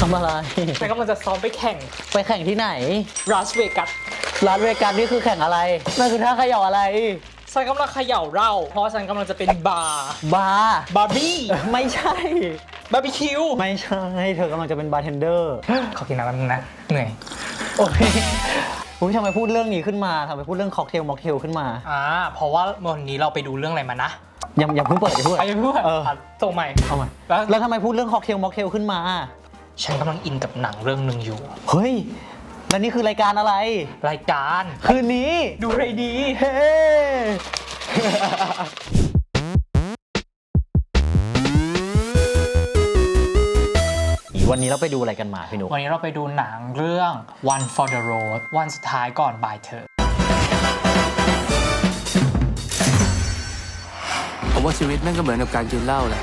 ทำอะไรฉันกำลังจะซ้อมไปแข่งไปแข่งที่ไหนรัสเวกัสลาสเวกัสนี่คือแข่งอะไรนั่นคือท่าเขย่าอะไร ฉันกำลังเขย่าเหล้าเพราะฉันกำลังจะเป็นบาร์บาร์บาร์บี้ไม่ใช่ บาร์บีคิวไม่ใช่ เธอกำลังจะเป็นบาร์เทนเดอร์ ขอกินน้ำแป๊บนึงนะเหนื่อยโอเคอุ้ยทำไมพูดเรื่องนี้ขึ้นมาทำไมพูดเรื่องค็อกเทลม็อกเทลขึ้นมา อ่าเพราะว่าวันนี้เราไปดูเรื่องอะไรมานะ ยังยังเพิ่งเปิดอย่าเพิ่งไปเพื่อนเอออะส่งใหม่ เอาใหม่แล้วแล้วทำไมพูดเรื่องค็อกเทลม็อกเทลขึ้นมา ฉันกำลังอินกับหนังเรื่องหนึ่งอยู่ เฮ้ย แล้วนี่คือรายการอะไร รายการ คืนนี้ ดูไรดี เฮ้ วันนี้เราไปดูอะไรกันมาพี่นุ๊กวันนี้เราไปดูหนังเรื่อง One for the Road วันสุดท้ายก่อนบ่ายเธอ ผมว่าชีวิตแม่งก็เหมือนกับการกินเหล้าแหละ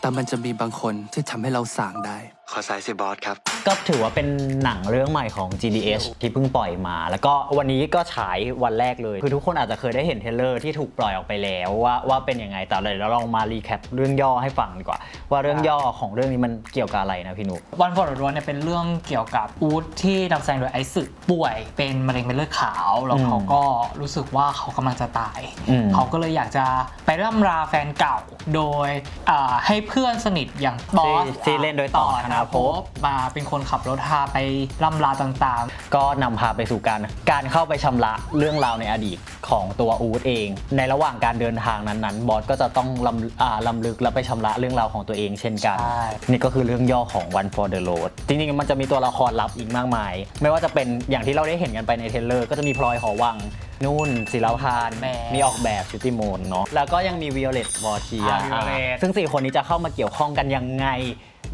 แต่มันจะมีบางคนที่ทำให้เราสางได้ ขอสายสิบอสครับ ก็ถือว่าเป็นหนังเรื่องใหม่ของ GDH ที่เพิ่งปล่อยมา แล้วก็วันนี้ก็ฉายวันแรกเลย คือทุกคนอาจจะเคยได้เห็นเทรลเลอร์ที่ถูกปล่อยออกไปแล้วว่าว่าเป็นยังไง แต่เลยเราลองมารีแคปเรื่องย่อให้ฟังดีกว่า ว่าเรื่องย่อของเรื่องนี้มันเกี่ยวกับอะไรนะพี่นุ๊กวัน for the Road เนี่ยเป็นเรื่องเกี่ยวกับอูดที่นำแสดงโดยไอซ์สึป่วยเป็นมะเร็งเม็ดเลือดขาวแล้วอืมเขาก็รู้สึกว่าเขากำลังจะตาย อืม เขาก็เลยอยากจะไปร่ำราแฟนเก่าโดยอ่าให้เพื่อนสนิทอย่างบอสที่ที่เล่นโดยต่อธนาภพมาเป็นคนขับรถพาไปร่ำลาต่างก็นำพาไปสู่การการเข้าไปชำระเรื่องราวในอดีตของตัวอูดเอง ในระหว่างการเดินทางนั้นๆ บอสก็จะต้องลำอ่าลำลึกและไปชำระเรื่องราวของตัวเองเช่นกัน ใช่ นี่ก็คือเรื่องย่อของ One for the Road จริงๆ มันจะมีตัวละครลับอีกมากมาย ไม่ว่าจะเป็นอย่างที่เราได้เห็นกันไปในเทรลเลอร์ ก็จะมีพลอยหอวัง นุ่น ศิลาพานแม่มีออกแบบชุติโมนเนาะแล้วก็ยังมีวิโอเลตวอร์เทียอ่า Violet ซึ่งสี่คนนี้จะเข้ามาเกี่ยวข้องกันยังไง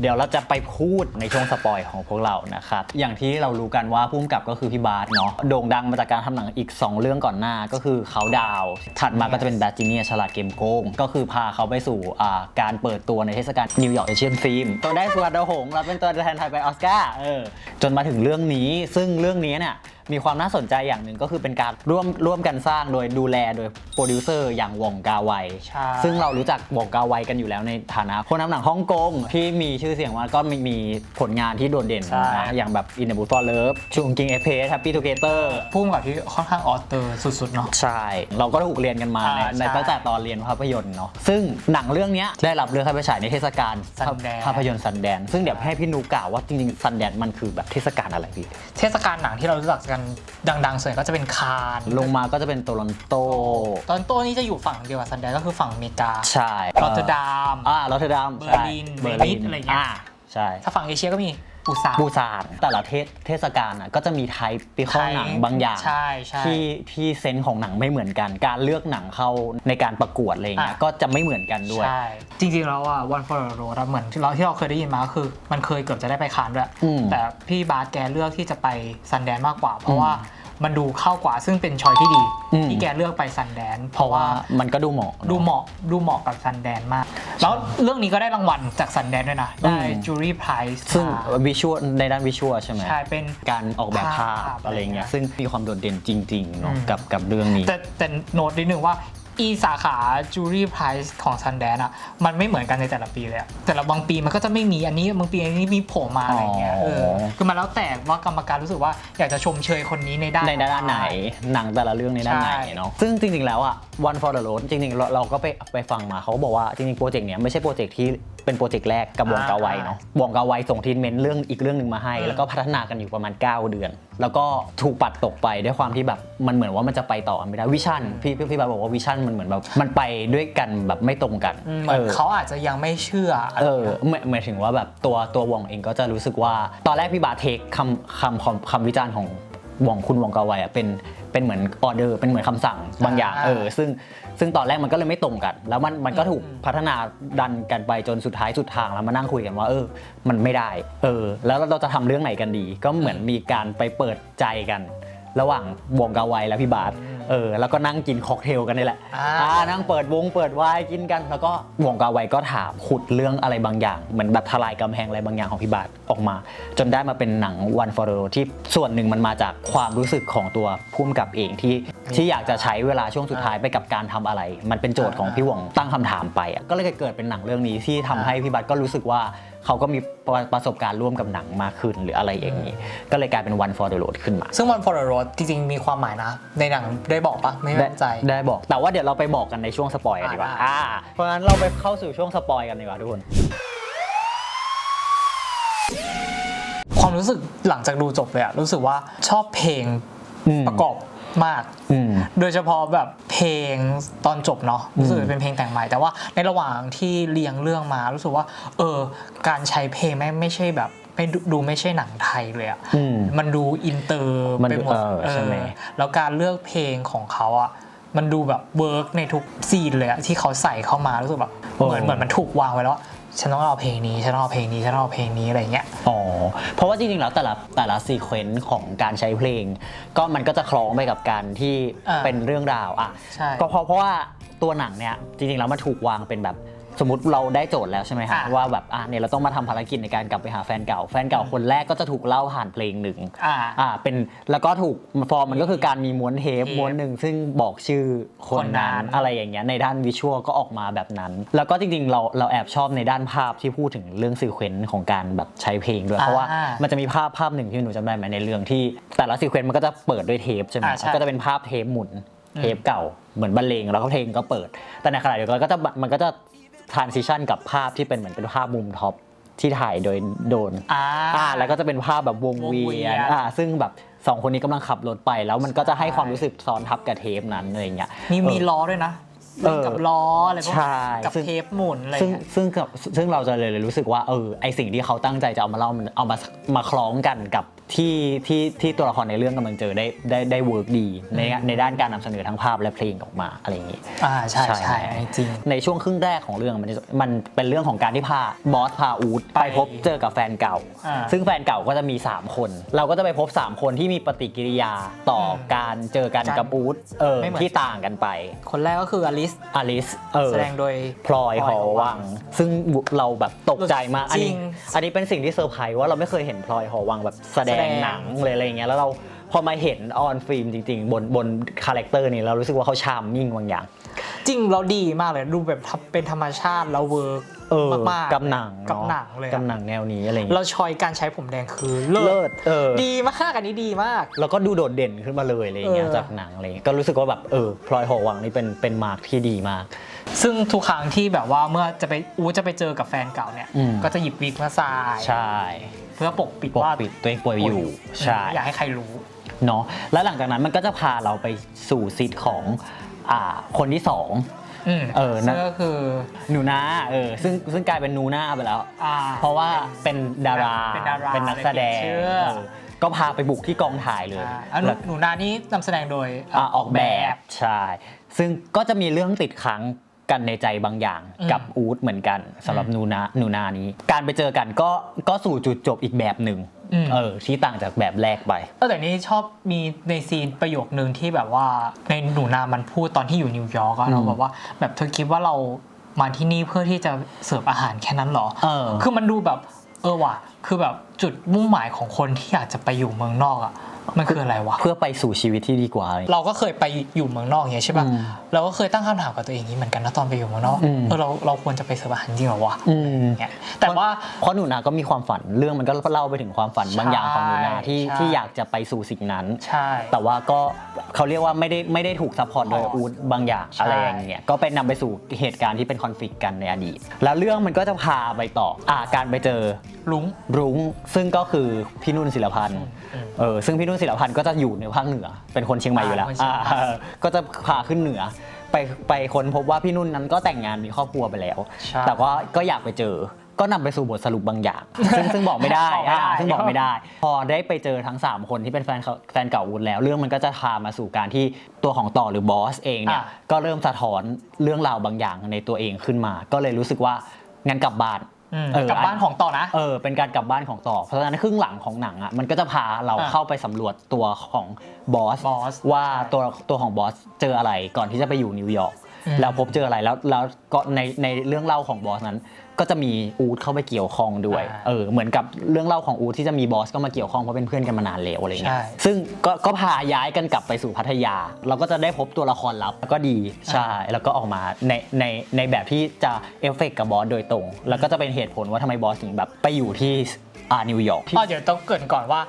เดี๋ยวเราจะไปพูดในช่วงสปอยของพวกเรานะครับ อย่างที่เรารู้กันว่าพุ่มกับก็คือพี่บาสเนาะ โด่งดังมาจากการทำหนังอีก 2 เรื่องก่อนหน้าก็คือเขาดาว ถัดมาก็จะเป็นดัจิเนียฉลาดเกมโกง ก็คือพาเขาไปสู่อ่าการเปิดตัวในเทศกาลนิวยอร์กเอเชียนฟิล์มตัวได้สวัสดาวหงส์เรับเป็นตัวแทนไทยไปออสการ์เออจนมาถึงเรื่องนี้ซึ่งเรื่องนี้เนี่ยมีความน่าสนใจอย่างหนึ่งก็คือเป็นการร่วมร่วมกันสร้างโดยดูแลโดยโปรดิวเซอร์อย่างวองกาไวใช่ ซึ่งเรารู้จักวองกาไวกันอยู่แล้วในฐานะคนทำหนังฮ่องกงที่มีชื่อเสียงว่าก็มีมีผลงานที่โดดเด่นใช่ นะอย่างแบบ In the Mood for Love ชุงกิงเอเพส Happy Together ๆพุ่มกับที่ค่อนข้างออเตอร์สุดๆเนาะ ใช่ เราก็ถูกเรียนกันมาอ่าในในใช่ตั้งแต่ตอนเรียนภาพยนตร์เนาะซึ่งหนังเรื่องเนี้ยได้รับเลือกให้ไปฉายในเทศกาล Sundance ภาพยนตร์ซันแดนซึ่งเดี๋ยวให้พี่นูกล่าวว่าจริงๆซันแดนมันคือแบบเทศกาลอะไรพี่ เทศกาลหนังที่เรารู้จักกันดังๆส่วนใหญ่ก็จะเป็นคานลงมาก็จะเป็นโตลอนโต ตอนโต้นี้จะอยู่ฝั่งเดียวกับซันแดนก็คือฝั่งอเมริกาใช่รอตเตอร์ดัมอ่ารอตเตอร์ดัมเบอร์ลินใช่เบอร์ลินเวนิสอะไรเงี้ยอ่าใช่ ถ้าฝั่งเอเชียก็มี ปูซานปูซานแต่ละเทศเทศกาลอะก็จะมีไทป์ข้อหนังบางอย่าง ใช่ใช่ ที่ที่เซนส์ของหนังไม่เหมือนกัน การเลือกหนังเข้าในการประกวดอะไรเงี้ยอะ ก็จะไม่เหมือนกันด้วย ใช่ จริงๆแล้วอะ One for the Road อะเหมือนที่เราที่เราเคยได้ยินมาก็คือ มันเคยเกือบจะได้ไปคานด้วย อืมแต่พี่บาสแกเลือกที่จะไปซันแดนมากกว่า เพราะว่า มันดูเข้ากว่า ซึ่งเป็นชอยที่ดี อืม ที่แกเลือกไปซันแดนเพเพราะราะว่าว่ามันก็ดูเหมาะนอะดูเหมาะดูเหมาะกับซันแดนมาก แล้วเรื่องนี้ก็ได้รางวัลจากซันแดนด้วยนะ ได้อืม จูรี่ไพรส์ซึ่งวิชวลในด้านวิชวลใช่ไหม ใช่เป็น การออกแบบภาพภาพอะไรเงี้ยอะไรเงี้ยซึ่งมีความโดดเด่นจริง ๆ เนาะอืม กับกับเรื่องนี้ แต่แต่โน้ตนิดนึงว่า อีสาขาจูรี่ไพรส์ของซันแดนอะมันไม่เหมือนกันในแต่ละปีเลยอะแต่ละบางปีมันก็จะไม่มีอันนี้บางปีอันนี้มีโผล่มาอะไรเงี้ยเออคือมันแล้วแต่ว่ากรรมการรู้สึกว่าอยากจะชมเชยคนนี้ในด้านในด้านไหน หนังแต่ละเรื่องในด้านไหนใช่เนาะซึ่งจริงๆแล้วอะ One for the Road จริงๆเราเราก็ไปไปฟังมาเขาก็บอกว่าจริงๆโปรเจกต์เนี้ยไม่ใช่โปรเจกต์ที่ เป็นโปรเจกต์แรกกับวงกาไวเนาะวงกาไวส่งทีมเมนต์เรื่องอีกเรื่องหนึ่งมาให้อืมแล้วก็พัฒนากันอยู่ประมาณ 9 เดือน แล้วก็ถูกปัดตกไปด้วยความที่แบบมันเหมือนว่ามันจะไปต่อไม่ได้วิชั่นพี่พี่พี่บาสบอกว่าวิชั่นมันเหมือนแบบมันไปด้วยกันแบบไม่ตรงกันอืมเหมือนเขาอาจจะยังไม่เชื่ออะไรเออเงี้ยหมายหมายถึงว่าแบบตัวตัววองเองก็จะรู้สึกว่า ตอนแรกพี่บาเทคคำคำคำคำวิจารณ์ของวองคุณวองกาไวอะเป็น เป็นเหมือนออเดอร์เป็นเหมือนคำสั่งบางอย่างอ่าเออซึ่งซึ่งตอนแรกมันก็เลยไม่ตรงกัน แล้วมันมันก็ถูกอืมพัฒนาดันกันไปจนสุดท้ายสุดทางแล้วมานั่งคุยกันว่าเออ มันไม่ได้ เออ แล้วเราจะทำเรื่องไหนกันดี ก็เหมือนมีการไปเปิดใจกัน ระหว่างวงกาไวและพี่บาสเออแล้วก็นั่งกินค็อกเทลกันนี่แหละอ่า อ่านั่งเปิดวงเปิดไวน์กินกัน แล้วก็วงกาไวก็ถามขุดเรื่องอะไรบางอย่างเหมือนแบบทลายกำแพงอะไรบางอย่างของพี่บาทออกมา จนได้มาเป็นหนัง One for the Road ที่ส่วนหนึ่งมันมาจากความรู้สึกของตัวพุ่มกับเองที่ที่อยากจะใช้เวลาช่วงสุดท้ายไปกับการทำอะไร มันเป็นโจทย์ของพี่หวงตั้งคำถามไปอะก็เลยเกิดเป็นหนังเรื่องนี้ที่ทำให้พี่บาทก็รู้สึกว่า เขาก็มีประประสบการณ์ร่วมกับหนังมากขึ้นหรืออะไรอย่างนี้ ก็เลยกลายเป็น One for the Road ขึ้นมา ซึ่ง One for the Road จริงๆ มีความหมายนะ ในหนังได้บอกปะไม่ได้แน่ใจ ได้บอก แต่ว่าเดี๋ยวเราไปบอกกันในช่วงสปอยกันดีกว่าอ่าอ่าเพราะฉะนั้นเราไปเข้าสู่ช่วงสปอยกันดีกว่าทุกคน ความรู้สึกหลังจากดูจบเลยอะรู้สึกว่าชอบเพลงอืม ประกอบ มากอืมโดยเฉพาะแบบเพลงตอนจบเนาะรู้สึกว่าเป็นเพลงแต่งใหม่ แต่ว่าในระหว่างที่เรียงเรื่องมารู้สึกว่า เออ การใช้เพลงไม่ไม่ใช่แบบไม่ดูดูไม่ใช่หนังไทยเลยอะอืมมันดูอินเตอร์มันไปดูหมดเออใช่ไหมเออแล้วการเลือกเพลงของเขาอะมันดูแบบเวิร์กในทุกซีนเลยอะที่เขาใส่เข้ามารู้สึกแบบเหมือนเหมือนมันถูกวางไว้แล้วว่า ฉันต้องเอาเพลงนี้ฉันต้องเอาเพลงนี้ฉันต้องเอาเพลงนี้อะไรเงี้ย อ๋อ เพราะว่าจริงๆ แล้วแต่ละแต่ละซีเควนซ์ของการใช้เพลง ก็มันก็จะคล้องไปกับการที่อ่าเป็นเรื่องราวอะใช่ ก็เพราะเพราะว่าตัวหนังเนี่ยจริงๆ แล้วมันถูกวางเป็นแบบ สมมติเราได้โจทย์แล้วใช่ไหมคะอ่าว่าแบบอะเนี่ยเราต้องมาทำภารกิจในการกลับไปหาแฟนเก่า แฟนเก่าคนแรกก็จะถูกเล่าผ่านเพลงหนึ่งอ่าอ่าเป็นแล้วก็ถูกฟอร์มมันก็คือการมีม้วนเทปเทปม้วนหนึ่งซึ่งบอกชื่อคนคนนั้นั้นน อะไรอย่างเงี้ยในด้านวิชวลก็ออกมาแบบนั้น แล้วก็จริงๆเราเราแอบชอบในด้านภาพที่พูดถึงเรื่องซีเควนซ์ของการแบบใช้เพลงด้วยเพราะว่าอ่ามันจะมีภาพภาพหนึ่งที่หนูจำได้ไหมในเรื่องที่แต่ละซีเควนซ์มันก็จะเปิดด้วยเทปใช่ไหมอ่าใช่ ก็จะเป็นภาพเทปหมุน เทปเก่าเหมือนบรรเลงแล้วก็เพลงก็เปิด แต่ในขณะเดียวกันก็จะมันก็จะ transition กับภาพที่เป็นเหมือนเป็นภาพมุมท็อปที่ถ่ายโดยโดรนอ่าอ่าแล้วก็จะเป็นภาพแบบวงวงเวีเวียยนน อ่าซึ่งแบบสองคนนี้กำลังขับรถไป แล้วมันก็จะให้ใช่ความรู้สึกซ้อนทับกับเทปนั้นอะไรอย่างเงี้ย มีมีเออล้อด้วยนะเออกับล้ออะไรพวกใช่กับซึ่ง เทปหมุนอะไรซึ่งเงี้ย ซึ่งกับซึ่งเราจะเลยเลยรู้สึกว่าเออไอสิ่งที่เขาตั้งใจจะเอามาเล่ามันเอามามาคล้องกันกับ ที่ที่ที่ตัวละครในเรื่องกำลังเจอได้ได้ได้เวิร์กดีในในด้านการนำเสนอทั้งภาพและเพลงออกมาอะไรอย่างงี้ อ่าใช่ใช่ใช่อันนี้จริง ในช่วงครึ่งแรกของเรื่องมันจะมันเป็นเรื่องของการที่พาบอสพาอูดไปไปพบเจอกับแฟนเก่า อ่า ซึ่งแฟนเก่าก็จะมี 3 คน เราก็จะไปพบ 3 คนที่มีปฏิกิริยาต่ออมการเจอกันกันกับอูดเออไม่เหมือน ที่ต่างกันไปคนแรกก็คืออลิสอลิสเออ แสดงโดย พลอยหอวัง ซึ่งเราแบบตกใจมากอันจรินี้งอันนี้เป็นสิ่งที่เซอร์ไพรส์ว่าเราไม่เคยเห็นพลอยหอวังแบบแสดแสงดงหนังเลยอะไรอย่างเงี้ยแล้วเราพอมาเห็นออนฟิล์มจริงๆ บนบนคาแรคเตอร์นี่เรารู้สึกว่าเขาชามมิ่งบางอย่าง จริงเราดีมากเลยดูแบบทำเป็นธรรมชาติแล้วเวิร์กเออมากๆกับหนังกับเนาะหนังเลยอะกับหนังแนวนี้อะไรอย่างเงี้ยเราชอยการใช้ผมแดงคือเลิเลิศศเออดีมากอันนี้ดีมาก แล้วก็ดูโดดเด่นขึ้นมาเลยอะไรอย่างเงี้ยเออจากหนังอะไรอย่างเงี้ยก็รู้สึกว่าแบบเออพลอยหอวังนี่เป็นเป็นมาร์คที่ดีมาก ซึ่งทุกครั้งที่แบบว่าเมื่อจะไปอูจะไปเจอกับแฟนเก่าเนี่ยอืมก็จะหยิบวิกมาใส่ใช่เพื่อปกปิดปกว่าปิดตัวเองป่วยอยู่ใช่อยากให้ใครรู้เนาะแล้วหลังจากนั้นมันก็จะพาเราไปสู่ซิทของ อ่าคนที่สอง อืมเออนะ ซึ่งก็คือ หนูนาเออซึ่งซึ่งกลายเป็นนูนาไปแล้ว อ่า เพราะว่าเป็นดาราเป็นดาราเป็นนักแสดงเลยเปลี่ยนชื่อ เออก็พาไปบุกที่กองถ่ายเลยอ่าอันหนูแล้วหนูนานี่นำแสดงโดยอ่าออกแบบ ใช่ ซึ่งก็จะมีเรื่องติดค้าง กันในใจบางอย่างอืมกับอูดเหมือนกันสำหรับอืมนูนานูนานี้ การไปเจอกันก็ก็สู่จุดจบอีกแบบหนึ่งอืมเออที่ต่างจากแบบแรกไปเออแต่นี่ชอบมีในซีนประโยคนึงที่แบบว่าในหนูนามันพูดตอนที่อยู่นิวยอร์กอะอืมเราแบบว่า แบบเธอคิดว่าเรามาที่นี่เพื่อที่จะเสิร์ฟอาหารแค่นั้นเหรอเออคือมันดูแบบเออว่ะ คือแบบจุดมุ่งหมายของคนที่อยากจะไปอยู่เมืองนอกอะ มันคืออะไรวะ เพื่อไปสู่ชีวิตที่ดีกว่า เราก็เคยไปอยู่เมืองนอกอย่างเงี้ยใช่ป่ะอืมเราก็เคยตั้งคำถามกับตัวเองอย่างนี้เหมือนกันนะตอนไปอยู่เมืองนอกอืมเออเราเราควรจะไปเสิร์ฟอาหารจริงเหรอวะอืมเนี่ยแต่ว่าเพราะหนูนาก็มีความฝันเรื่องมันก็เล่าไปถึงความฝันบางอย่างของหนูนาที่ใช่ที่อยากจะไปสู่สิ่งนั้นใช่แต่ว่าก็เขาเรียกว่าไม่ได้ไม่ได้ถูกซัพพอร์ตโดยอ๋ออูอูดบางอย่างใช่อะไรอย่างเงี้ย ก็ไปนำไปสู่เหตุการณ์ที่เป็นคอนฟ lict กันในอดีต แล้วเรื่องมันก็จะพาไปต่ออ่าการไปเจอลุงรุ้งซึ่งก็คือพี่นุ่นศิลพันธ์อืม เออซึ่งพี่นุ่นศิลพันธ์ก็จะอยู่ในภาคเหนือ เป็นคนเชียงใหม่อยู่แล้วอ่าคนเชียงใหม่อ่าเออก็จะพาขึ้นเหนือ ไปไปค้นพบว่าพี่นุ่นนั้นก็แต่งงานมีครอบครัวไปแล้ว ใช่ แต่ว่าก็อยากไปเจอ ก็นำไปสู่บทสรุปบางอย่าง ซึ่งซึ่งบอกไม่ได้บอกไม่ได้ อ่าซึ่งบอกไม่ได้ พอได้ไปเจอทั้ง 3 คนที่เป็นแฟนเขาแฟนเก่าวุฒแล้ว เรื่องมันก็จะพามาสู่การที่ตัวของต่อหรือบอสเองเนี่ย อะ ก็เริ่มสะท้อนเรื่องราวบางอย่างในตัวเองขึ้นมา ก็เลยรู้สึกว่างั้นกลับบ้านอืมเออ กลับบ้านของต่อนะ เออเป็นการกลับบ้านของต่อ เพราะฉะนั้นครึ่งหลังของหนังอะมันก็จะพาเราอะเข้าไปสำรวจตัวของบอสบอสว่าใช่ตัวตัวของบอสเจออะไรก่อนที่จะไปอยู่นิวยอร์กอืมแล้วพบเจออะไรแล้วแล้วก็ในในเรื่องเล่าของบอสนั้น ก็จะมีอูดเข้าไปเกี่ยวข้องด้วยอ่าเออเหมือนกับเรื่องเล่าของอูดที่จะมีบอสก็มาเกี่ยวข้องเพราะเป็นเพื่อนกันมานานแล้วอะไรเงี้ยใช่ ซึ่งก็ก็พาย้ายกันกลับไปสู่พัทยา เราก็จะได้พบตัวละครลับก็ดีใช่แล้วก็ออกมาในในในแบบที่จะเอฟเฟกต์กับบอสโดยตรง แล้วก็จะเป็นเหตุผลว่าทำไมบอสถึงแบบไปอยู่ที่ อ่านิวยอร์ก อ๋อเดี๋ยวต้องเกรินก่อนว่า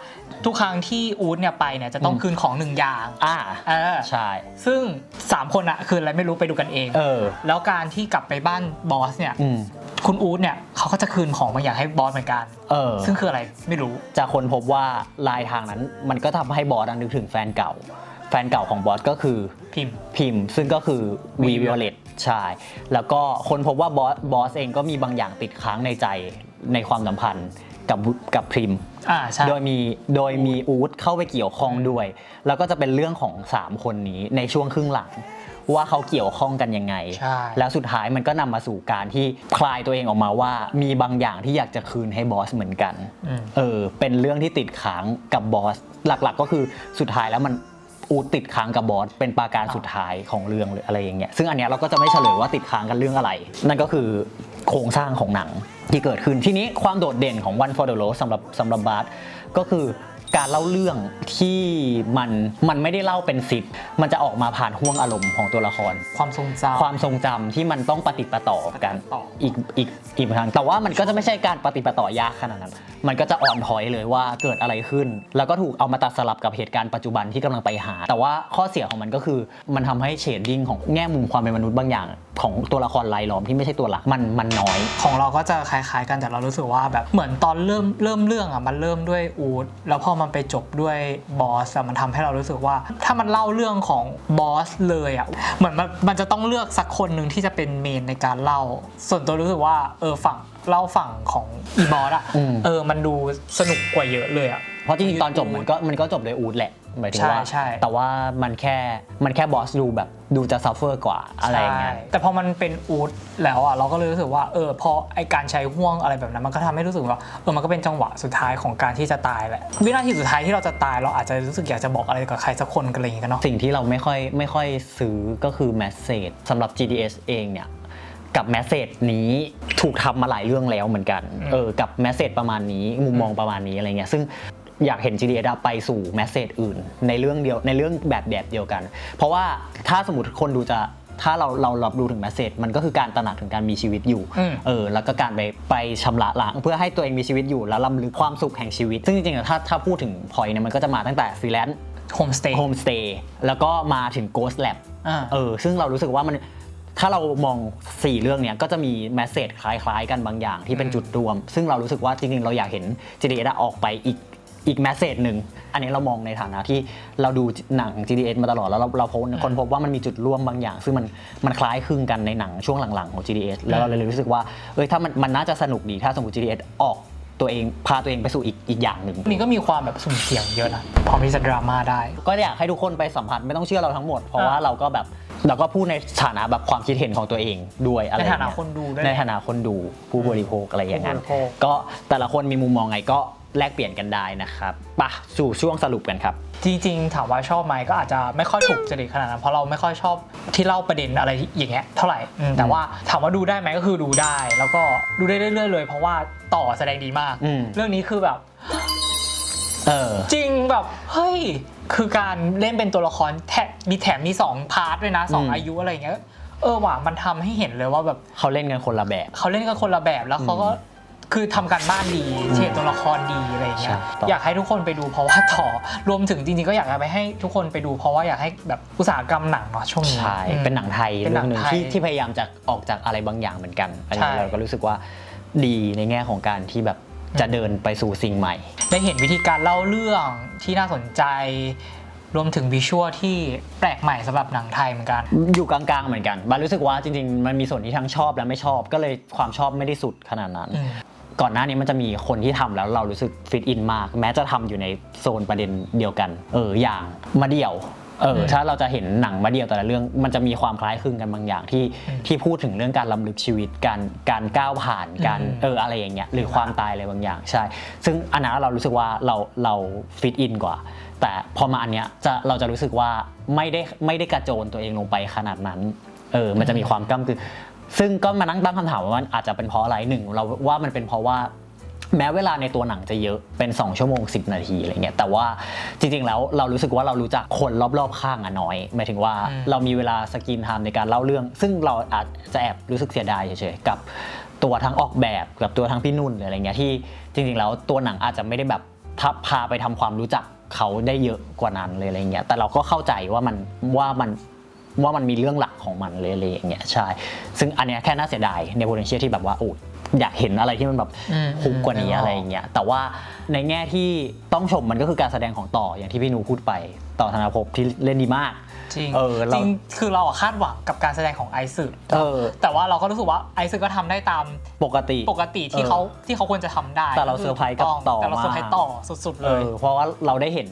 ทุกครั้งที่อูดเนี่ยไปเนี่ยจะต้องอืมคืนของหนึ่งอย่างอ่า เออใช่ ซึ่ง 3 คนอะคืนอะไรไม่รู้ไปดูกันเอง เออ แล้วการที่กลับไปบ้านบอสเนี่ย อืม คุณอูดเนี่ยเขาก็จะคืนของบางอย่างให้บอสเหมือนกัน เออ ซึ่งคืออะไรไม่รู้ จะค้นพบว่าลายทางนั้นมันก็ทำให้บอสอะนึกถึงแฟนเก่า แฟนเก่าของบอสก็คือพิมพ์ พิมพ์ ซึ่งก็คือวี V วิโอเลตใช่ แล้วก็ค้นพบว่าบอสบอสเองก็มีบางอย่างติดค้างในใจในความสัมพันธ์ กับกับพิมพ์อ่าใช่ โดยมีโดยมีอูดเข้าไปเกี่ยวข้องด้วย แล้วก็จะเป็นเรื่องของ 3 คนนี้ในช่วงครึ่งหลัง ว่าเขาเกี่ยวข้องกันยังไง ใช่ แล้วสุดท้ายมันก็นำมาสู่การที่คลายตัวเองออกมาว่า มีบางอย่างที่อยากจะคืนให้บอสเหมือนกันอืม เออเป็นเรื่องที่ติดค้างกับบอส หลักๆ ก็คือสุดท้ายแล้วมันอูดติดค้างกับบอสเป็นปราการสุดท้ายของเรื่องหรืออะไรอย่างเงี้ยซึ่งอันเนี้ยเราก็จะไม่เฉลยว่าติดค้างกันเรื่องอะไร นั่นก็คือ โครงสร้างของหนังที่เกิดขึ้นทีนี้ความโดดเด่นของ One for the Road สำหรับสำหรับบาสก็คือ การเล่าเรื่องที่มันมันไม่ได้เล่าเป็นสิบมันจะออกมาผ่านห่วงอารมณ์ของตัวละคร ความทรงจำ ความทรงจำที่มันต้องปฏิดปะต่อกันปฏิดต่ออีกอีกอีกครั้งแต่ว่ามันก็จะไม่ใช่การปฏิดปะต่อยากขนาดนั้น มันก็จะอ่อนถอยเลยว่าเกิดอะไรขึ้น แล้วก็ถูกเอามาตัดสลับกับเหตุการณ์ปัจจุบันที่กำลังไปหา แต่ว่าข้อเสียของมันก็คือ มันทำให้เชดดิ้งของแง่มุมความเป็นมนุษย์บางอย่าง ของตัวละครรายล้อมที่ไม่ใช่ตัวหลักมันมันน้อย ของเราก็จะคล้ายๆกันแต่เรารู้สึกว่าแบบเหมือนตอนเริ่มเริ่มเรื่องอะมันเริ่มด้วยอูดแล้วพอมันไปจบด้วยบอสอะมันทำให้เรารู้สึกว่า ถ้ามันเล่าเรื่องของบอสเลยอะเหมือนมันมันจะต้องเลือกสักคนหนึ่งที่จะเป็นเมนในการเล่า ส่วนตัวรู้สึกว่าเออฝั่งเล่าฝั่งของอีบอสอะอืมเออมันดูสนุกกว่าเยอะเลยอะเพราะจริงๆตอนจบมันก็มันก็จบด้วยอูดแหละ หมายถึงว่า ใช่ใช่ แต่ว่ามันแค่มันแค่บอสดูแบบดูจะซัฟเฟอร์กว่าอะไรอย่างเงี้ย ใช่แต่พอมันเป็นอูดแล้วอะเราก็เลยรู้สึกว่าเออพอไอการใช้ห่วงอะไรแบบนั้น มันก็ทำให้รู้สึกว่าเออมันก็เป็นจังหวะสุดท้ายของการที่จะตายแหละวินาทีสุดท้ายที่เราจะตายเราอาจจะรู้สึกอยากจะบอกอะไรกับใครสักคนกันอะไรอย่างเงี้ยกันเนาะ สิ่งที่เราไม่ค่อยไม่ค่อยซื้อก็คือแมสเซจสำหรับ GDS เองเนี่ย กับแมสเซจนี้ถูกทำมาหลายเรื่องแล้วเหมือนกันอืมเออ กับแมสเซจประมาณนี้มุมมองประมาณนี้อะไรเงี้ยซึ่ง อยากเห็น GDS อะไปสู่แมสเซจอื่น ในเรื่องเดียวในเรื่องแบบแบบเดียวกัน เพราะว่าถ้าสมมติคนดูจะถ้าเราเรารับรู้ถึงแมสเซจมันก็คือการตระหนักถึงการมีชีวิตอยู่อืมเออแล้วก็การไปไปชำระล้างเพื่อให้ตัวเองมีชีวิตอยู่ แล้วลำลึกความสุขแห่งชีวิต ซึ่งจริงๆอะถ้าถ้าพูดถึงพอยเนี่ยมันก็จะมาตั้งแต่ฟรีแลนซ์โฮมสเตย์โฮมสเตย์แล้วก็มาถึง Ghost Lab อ่าเออซึ่งเรารู้สึกว่ามันถ้าเรามอง 4 เรื่องเนี้ยก็จะมีแมสเซจคล้ายๆ กันบางอย่างที่เป็นอืมจุดรวม ซึ่งเรารู้สึกว่าจริงๆ เราอยากเห็น GDS อะออกไปอีก อีกแมสเซจหนึ่ง อันนี้เรามองในฐานะที่เราดูหนัง GDS มาตลอดแล้วเราเราพบคนพบว่ามันมีจุดร่วมบางอย่าง ซึ่งมันมันคล้ายคลึงกันในหนังช่วงหลังๆของ GDS แล้วเราเลยรู้สึกว่าเอ้ยถ้ามันมันน่าจะสนุกดีถ้าสมมติ GDS ออกตัวเองพาตัวเองไปสู่อีกอีกอย่างหนึ่งนี่ก็มีความแบบสุ่มเสี่ยงเยอะนะพอมีจะดราม่าได้ ก็อยากให้ทุกคนไปสัมผัสไม่ต้องเชื่อเราทั้งหมด เพราะอ่าว่าเราก็แบบเราก็พูดในฐานะแบบความคิดเห็นของตัวเองด้วยอะไรในอย่งฐานะเงี้ยคนดูด้วยในฐานะคนดูผู้บริโภคอะไรอย่างนั้นผู้บริโภคก็แต่ละคนมีมุมมองไงก็ แลกเปลี่ยนกันได้นะครับไปะสู่ช่วงสรุปกันครับ จริงๆถามว่าชอบไหมก็อาจจะไม่ค่อยถูกจริตขนาดนั้นเพราะเราไม่ค่อยชอบที่เล่าประเด็นอะไรอย่างเงี้ยเท่าไหร่อืมแต่ว่าถามว่าดูได้ไหมก็คือดูได้ แล้วก็ดูได้เรื่อยๆเลย เพราะว่าต่อแสดงดีมาก อืม เรื่องนี้คือแบบ เออ จริงแบบเฮ้ยคือการเล่นเป็นตัวละครแถมมีแถมมี2พาร์ทด้วยนะสองอืม อายุอะไรอย่างเงี้ยเออว่ะมันทำให้เห็นเลยว่าแบบ เขาเล่นกันคนละแบบ เขาเล่นกันคนละแบบแล้วเขาก็ คือทำการบ้านดีเฉดตัวละครดีอะไรอย่างเงี้ยใช่ต่ออยากให้ทุกคนไปดูเพราะว่าต่อรวมถึงจริงๆก็อยากจะไปให้ทุกคนไปดูเพราะว่าอยากให้แบบอุตสาหกรรมหนังเนาะช่วงนี้ใช่อืม เป็นหนังไทยเป็นหนัเรื่องงหนึ่งไทยที่ที่พยายามจะออกจากอะไรบางอย่างเหมือนกัน อันนี้ใช่เราก็รู้สึกว่าดีในแง่ของการที่แบบจะเดินไปสู่สิ่งใหม่ ได้เห็นวิธีการเล่าเรื่องที่น่าสนใจ รวมถึงวิชวลที่แปลกใหม่สำหรับหนังไทยเหมือนกัน อยู่กลางๆเหมือนกันบานรู้สึกว่าจริงๆ มันมีส่วนที่ทั้งชอบและไม่ชอบ ก็เลยความชอบไม่ได้สุดขนาดนั้น อืม ก่อนหน้านี้มันจะมีคนที่ทำแล้วเรารู้สึกฟิตอินมาก แม้จะทำอยู่ในโซนประเด็นเดียวกัน เอออย่างมาเดี่ยวเออถ้าเราจะเห็นหนังมาเดียวแต่ละเรื่องมันจะมีความคล้ายคลึงกันบางอย่างที่อืมที่พูดถึงเรื่องการล้ำลึกชีวิตการการก้าวผ่านการอืมเอออะไรอย่างเงี้ยหรือความตายอะไรบางอย่างใช่ ซึ่งอันนั้นเรารู้สึกว่าเราเราฟิตอินกว่า แต่พอมาอันเนี้ยจะเราจะรู้สึกว่าไม่ได้ไม่ได้กระโจนตัวเองลงไปขนาดนั้นเออมันจะมีความก้ำคือ ซึ่งก็มานั่งตั้งคำถามว่ามันอาจจะเป็นเพราะอะไรหนึ่งเราว่ามันเป็นเพราะว่าแม้เวลาในตัวหนังจะเยอะเป็น 2 ชั่วโมง 10 นาทีอะไรเงี้ยแต่ว่าจริงๆแล้วเรารู้สึกว่าเรารู้จักคนรอบๆข้างอะน้อยหมายถึงว่าอืมเรามีเวลาสกรีนไทม์ในการเล่าเรื่อง ซึ่งเราอาจจะแอบรู้สึกเสียดายเฉยๆกับตัวทั้งออกแบบกับตัวทั้งพี่นุ่นหรืออะไรเงี้ยที่จริงๆแล้วตัวหนังอาจจะไม่ได้แบบทับพาไปทำความรู้จักเขาได้เยอะกว่านั้นเลยอะไรเงี้ยแต่เราก็เข้าใจว่ามันว่ามัน ว่ามันมีเรื่องหลักของมันเลยอะไรอย่างเงี้ยใช่ ซึ่งอันเนี้ยแค่น่าเสียดายใน potential ที่แบบว่าโอ้อยากเห็นอะไรที่มันแบบอืมคุกกว่านี้อืมอะไรอย่างเงี้ยแต่ว่าในแง่ที่ต้องชมมันก็คือการแสดงของต่ออย่างที่พี่หนูพูดไป ต่อธนภพที่เล่นดีมาก จริงเออเราจริงคือเราอะคาดหวังกับการแสดงของไอซ์สึเออแต่ว่าเราก็รู้สึกว่าไอซ์สึก็ทำได้ตามปกติปกติที่เออเขาที่เขาควรจะทำได้ แต่เราเซอร์ไพรส์กับต่อแต่เราเซอร์ไพรส์ต่อสุดๆเอเลยอเพราะว่าเราได้เห็น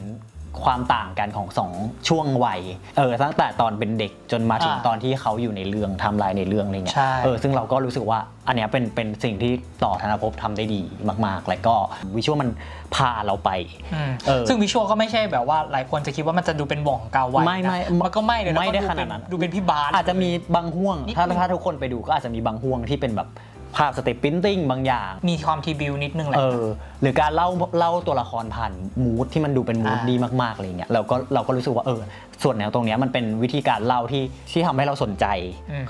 ความต่างกันของสองช่วงวัยเออตั้งแต่ตอนเป็นเด็กจนมาถึงอ่าตอนที่เขาอยู่ในเรื่องทำลายในเรื่องอะไรเงี้ยใช่ เออซึ่งเราก็รู้สึกว่าอันเนี้ยเป็นเป็นสิ่งที่ต่อธนภพทำได้ดีมาก ๆ แล้วก็วิชวลมันพาเราไป อืมเออซึ่งวิชวลก็ไม่ใช่แบบว่าหลายคนจะคิดว่ามันจะดูเป็นหว่องกาไวไม่ไม่นะมันก็ไม่เลยนะไม่ได้ก็ขนาดนั้น ดูเป็นพี่บาส อาจจะมีบางห่วง นิดถ้านึงถ้าทุกคนไปดูก็อาจจะมีบางห่วงที่เป็นแบบ ภาพสเตปปิ้นติ้งบางอย่าง มีความทีบิวนิดนึงแหละ เออ หรือการเล่าเล่าตัวละครผ่านมูดที่มันดูเป็นมูดอ่า ดีมากๆอะไรเงี้ยเราก็เราก็รู้สึกว่าเออ ส่วนแนวตรงเนี้ยมันเป็นวิธีการเล่าที่ที่ทำให้เราสนใจ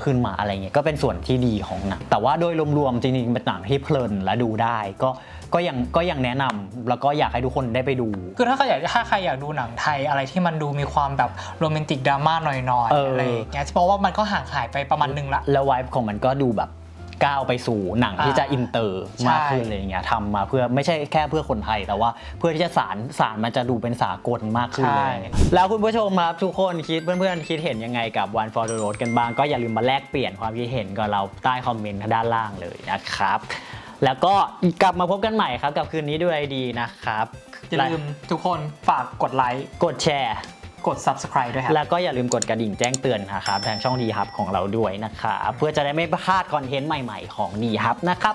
ขึ้นมาอะไรเงี้ยก็เป็นส่วนที่ดีของหนังแต่ว่าโดยรวมๆจริงๆเป็นหนังที่เพลินและดูได้ ก็ก็ยังก็ยังแนะนำแล้วก็อยากให้ทุกคนได้ไปดู คือถ้าใครอยากถ้าใครอยากดูหนังไทยอะไรที่มันดูมีความแบบโรแมนติกดราม่าหน่อยเอๆออ อะไรอย่างเงี้ยเพราะว่ามันก็ห่างหายไปประมาณหนึงละ แล้วไวฟ์ของมันก็ดูแบบ ก้าวไปสู่หนังที่จะอ่าอินเตอร์ใช่มากขึ้นอะไรอย่างเงี้ยทำมาเพื่อไม่ใช่แค่เพื่อคนไทยแต่ว่าเพื่อที่จะสารสารมันจะดูเป็นสากลมากขึ้นเลยแล้วคุณผู้ชมครับทุกคนคิดเพื่อนๆคิดเห็นยังไงกับ One for the Road กันบ้างก็อย่าลืมมาแลกเปลี่ยนความคิดเห็นกับเราใต้คอมเมนต์ด้านล่างเลยนะครับแล้วก็กลับมาพบกันใหม่ครับกับคืนนี้ด้วยดีนะครับอย่าลืมทุกคนฝากกดไลค์กดแชร์ กด subscribe ด้วยครับ แล้วก็อย่าลืมกดกระดิ่งแจ้งเตือนนะครับทางช่องดีฮับของเราด้วยนะครับเพื่อจะได้ไม่พลาดคอนเทนต์ใหม่ๆของดีฮับนะครับ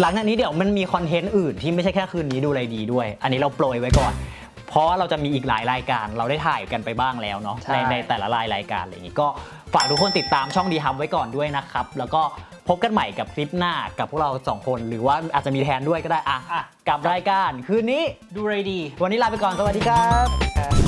หลังจากนี้เดี๋ยวมันมีคอนเทนต์อื่นที่ไม่ใช่แค่คืนนี้ดูอะไรดีด้วย อันนี้เราโปรยไว้ก่อน เพราะว่าเราจะมีอีกหลายรายการเราได้ถ่ายกันไปบ้างแล้วเนาะใช่ ในในแต่ละรายรายการอะไรอย่างนี้ก็ฝากทุกคนติดตามช่องดีฮับไว้ก่อนด้วยนะครับแล้วก็พบกันใหม่กับคลิปหน้ากับพวกเราสองคนหรือว่าอาจจะมีแทนด้วยก็ได้อะอะ กับรายการคืนนี้ดูเลยดี วันนี้ลาไปก่อนสวัสดีครับ